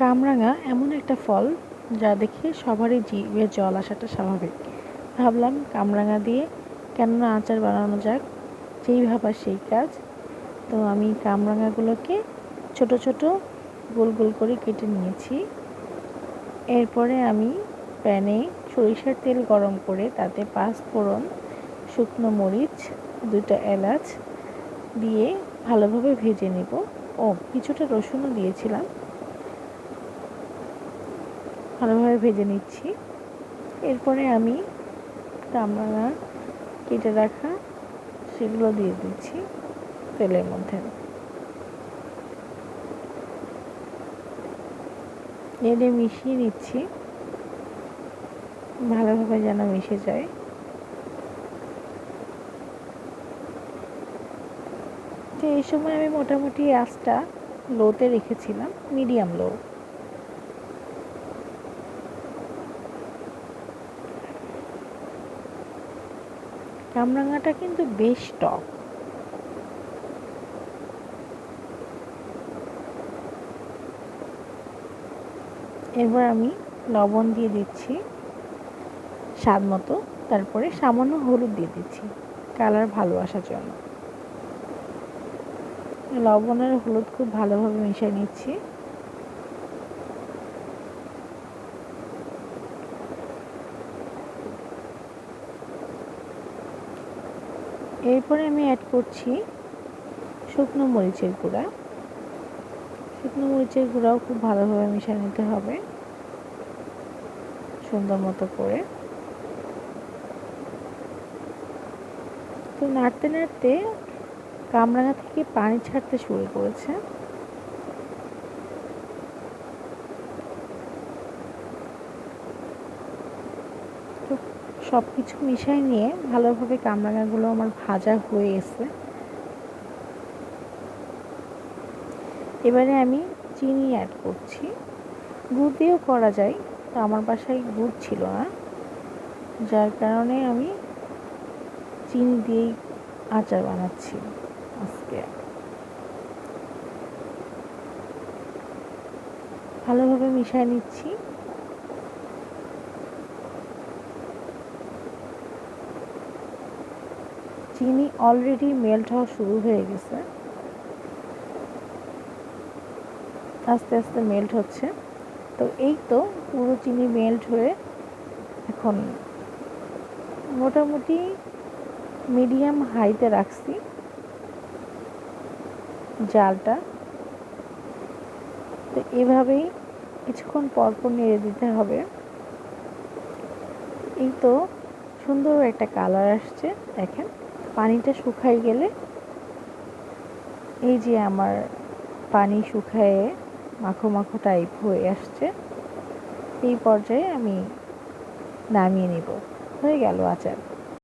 কামরাঙা এমন একটা ফল যা দেখে সবারই জিভে জল আসাটা স্বাভাবিক। ভাবলাম কামরাঙা দিয়ে কেননা আচার বানানো যাক, যেই ভাবা সেই কাজ। তো আমি কামরাঙাগুলোকে ছোট ছোট গোল গোল করে কেটে নিয়েছি। এরপরে আমি প্যানে সরিষার তেল গরম করে তাতে পাঁচ ফোড়ন, শুকনো মরিচ দুটো এলাচ দিয়ে ভালোভাবে ভেজে নেব। ও, কিছুটা রসুনও দিয়েছিলাম। ভালোভাবে ভেজে নিচ্ছি। এরপরে আমি কামরাঙা কেটে রাখা সেগুলো দিয়ে দিচ্ছি তেলের মধ্যে। এনে মিশিয়ে নিচ্ছি। ভালোভাবে যেন মিশে যায়। তো এই সময় আমি মোটামুটি আঁচটা লোতে রেখেছিলাম মিডিয়াম লো কামরাঙাটা কিন্তু বেশ টক। এবার আমি লবণ দিয়ে দিচ্ছি স্বাদ মতো, তারপরে সামান্য হলুদ দিয়ে দিচ্ছি, কালার ভালো আসার জন্য। লবণ আর হলুদ খুব ভালোভাবে মিশিয়ে নিচ্ছি। এরপরে আমি অ্যাড করছি শুকনো মরিচের গুঁড়া। শুকনো মরিচের গুঁড়াও খুব ভালোভাবে মিশিয়ে নিতে হবে। সুন্দর মতো করে। তো নাড়তে নাড়তে কামরাঙা থেকে পানি ছাড়তে শুরু করেছে তো সব কিছু মিশাই নিয়ে ভালোভাবে কামরাঙাগুলো আমার ভাজা হয়ে এসে এবারে আমি চিনি অ্যাড করছি। গুড় দিয়েও করা যায়, তো আমার বাসায় গুড় ছিল না। যার কারণে আমি চিনি দিয়েই আচার বানাচ্ছি আজকে। ভালোভাবে মিশিয়ে নিচ্ছি। চিনি অলরেডি মেল্ট হওয়া শুরু হয়ে গেছে। আস্তে আস্তে মেল্ট হচ্ছে। তো এই তো পুরো চিনি মেল্ট হয়ে এখন মোটামুটি মিডিয়াম হাইতে রাখছি জালটা। তো এভাবেই কিছুক্ষণ পরপর নেড়ে দিতে হবে। এই তো সুন্দর একটা কালার আসছে, দেখেন। পানিটা গেলে এই যে আমার পানি শুকায়ে মাখো মাখো টাইপ হয়ে আসছে, এই পর্যায়ে আমি নামিয়ে নিব। হয়ে গেল আচার।